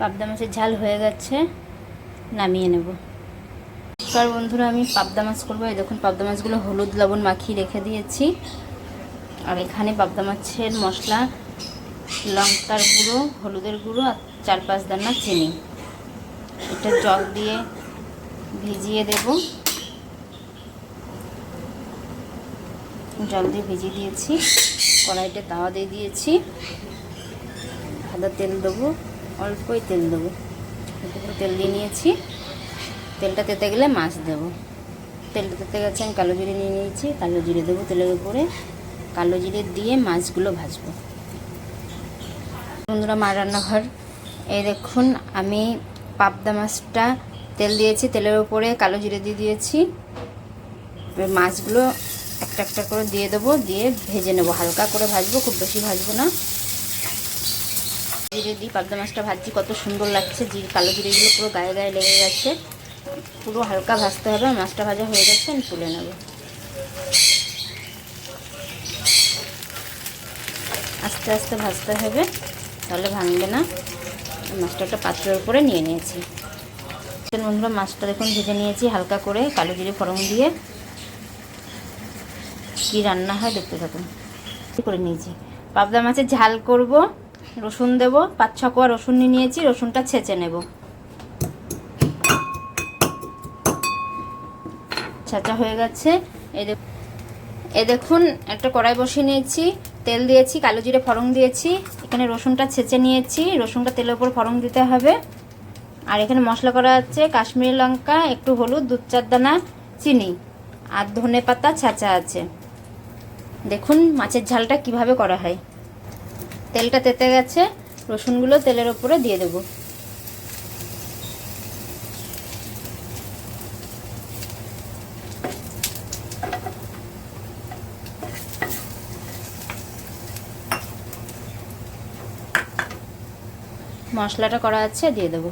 পাবদা মাছের ঝাল হয়ে গেছে, নামিয়ে নেব। নমস্কার বন্ধুরা, আমি পাবদা মাছ করব। এই দেখুন, পাবদা মাছগুলো হলুদ লবণ মাখিয়ে রেখে দিয়েছি। আর এখানে পাবদা মাছের মশলা, লঙ্কার গুঁড়ো, হলুদের গুঁড়ো আর চার পাঁচ দানা চিনি। এটা জল দিয়ে ভিজিয়ে দেব। জল দিয়ে ভিজিয়ে দিয়েছি। কড়াইতে তাওয়া দিয়ে দিয়েছি। সাদা তেল দেবো। অল্পই তেল দেবো। তেল দিয়ে নিয়েছি। তেলটা তেতে গেলে মাছ দেবো। তেলটা তেতে গেছে, আমি কালো জিরে নিয়ে নিয়েছি। কালো জিরে দেবো তেলের উপরে। কালো জিরে দিয়ে মাছগুলো ভাজবো। বন্ধুরা মা রান্নাঘর। এই দেখুন, আমি পাবদা মাছটা তেল দিয়েছি। তেলের উপরে কালো জিরে দিয়ে দিয়েছি। মাছগুলো একটা একটা করে দিয়ে দেবো। দিয়ে ভেজে নেব। হালকা করে ভাজবো, খুব বেশি ভাজবো না। জিরে দিই, পাবদা মাছটা ভাজছি, কত সুন্দর লাগছে, জিরে কালো জিরেগুলো পুরো গায়ে গায়ে লেগে গেছে। পুরো হালকা ভাজতে হবে মাছটা ভাজা হয়ে গেছে, আমি তুলে নেব। আস্তে আস্তে ভাজতে হবে, তাহলে ভাঙবে না। মাছটা একটা পাত্রের উপরে নিয়ে নিয়েছি। বন্ধুরা, মাছটা দেখুন ভেজে নিয়েছি, হালকা করে কালো জিরে ফরম দিয়ে। কি রান্না হয় দেখতে থাকুন। করে নিয়েছি। পাবদা মাছের ঝাল করব। রসুন দেব, পাঁচ ছ কোয়া রসুন নিয়ে নিয়েছি, রসুনটা ছেঁচে নেব। ছাঁচা হয়ে গেছে। এ দেখুন, একটা কড়াই বসিয়ে নিয়েছি, তেল দিয়েছি, কালো জিরে ফড়ং দিয়েছি, এখানে রসুনটা ছেঁচে নিয়েছি, রসুনটা তেলের উপর ফড়ং দিতে হবে। আর এখানে মশলা করা আছে কাশ্মীরি লঙ্কা, একটু হলুদ, দুধ চার দানা, চিনি আর ধনে পাতা ছাঁচা আছে। দেখুন, মাছের ঝালটা কীভাবে করা হয়। তেলটা তেতে গেছে রসুনগুলো তেলের ওপরে দিয়ে দেবো। মশলাটা করা আছে দিয়ে দেবো।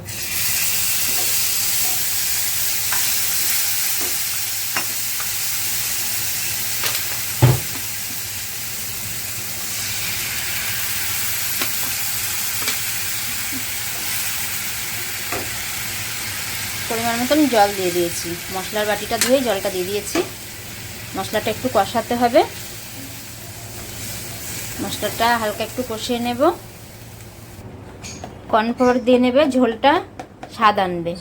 পরিমাণ মতন জল দিয়ে দিয়েছি। মশলার বাটিটা ধুয়ে জলটা দিয়ে দিয়েছি। মশলাটা একটু কষাতে হবে। মশলাটা হালকা একটু কষিয়ে নেব। কর্নফ্লাওয়ার দিয়ে নেবে, ঝোলটা স্বাদ আনবে।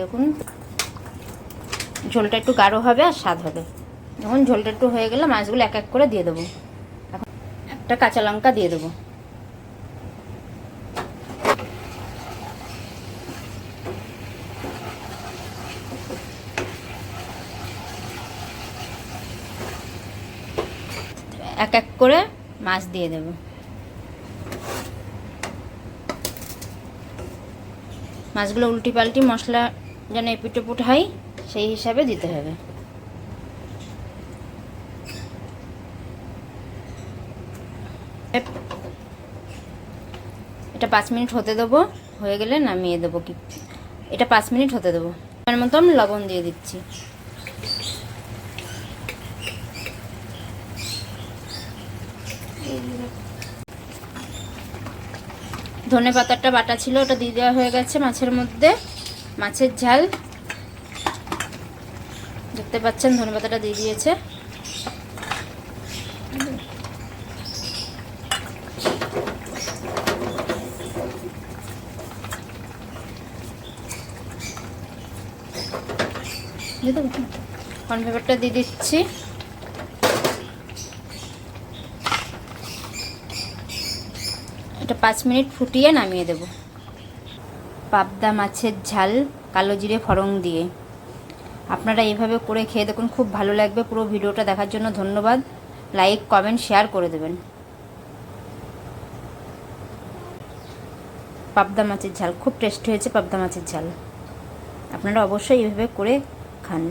দেখুন ঝোলটা একটু গাঢ় হবে আর স্বাদ হবে। যখন ঝোলটা একটু হয়ে গেলে, মাছগুলো এক এক করে দিয়ে দেবো। এখন একটা কাঁচা লঙ্কা দিয়ে দেবো। এক এক করে মাছ দিয়ে দেব। মাছগুলো উল্টি পাল্টি মশলা যেন এপিট পুট হয়, সেই হিসাবে দিতে হবে। এটা পাঁচ মিনিট হতে দেবো, হয়ে গেলে নামিয়ে দেবো কি এটা পাঁচ মিনিট হতে দেবো। তার মতন লবণ দিয়ে দিচ্ছি। ধনে পাতাটা বাটা ছিল, ওটা দিয়ে দেওয়া হয়ে গেছে মাছের মধ্যে। মাছের ঝাল। দেখতে পাচ্ছেন, ধনে পাতাটা দিয়ে দিয়েছে। কর্নপেপারটা দিয়ে দিচ্ছি। এটা পাঁচ মিনিট ফুটিয়ে নামিয়ে দেব। পাবদা মাছের ঝাল কালো জিরে ফড়ং দিয়ে। আপনারা এভাবে করে খেয়ে দেখুন, খুব ভালো লাগবে। পুরো ভিডিওটা দেখার জন্য ধন্যবাদ। লাইক, কমেন্ট, শেয়ার করে দেবেন। পাবদা মাছের ঝাল, খুব টেস্ট হয়েছে পাবদা মাছের ঝাল। আপনারা অবশ্যই এভাবে করে খান।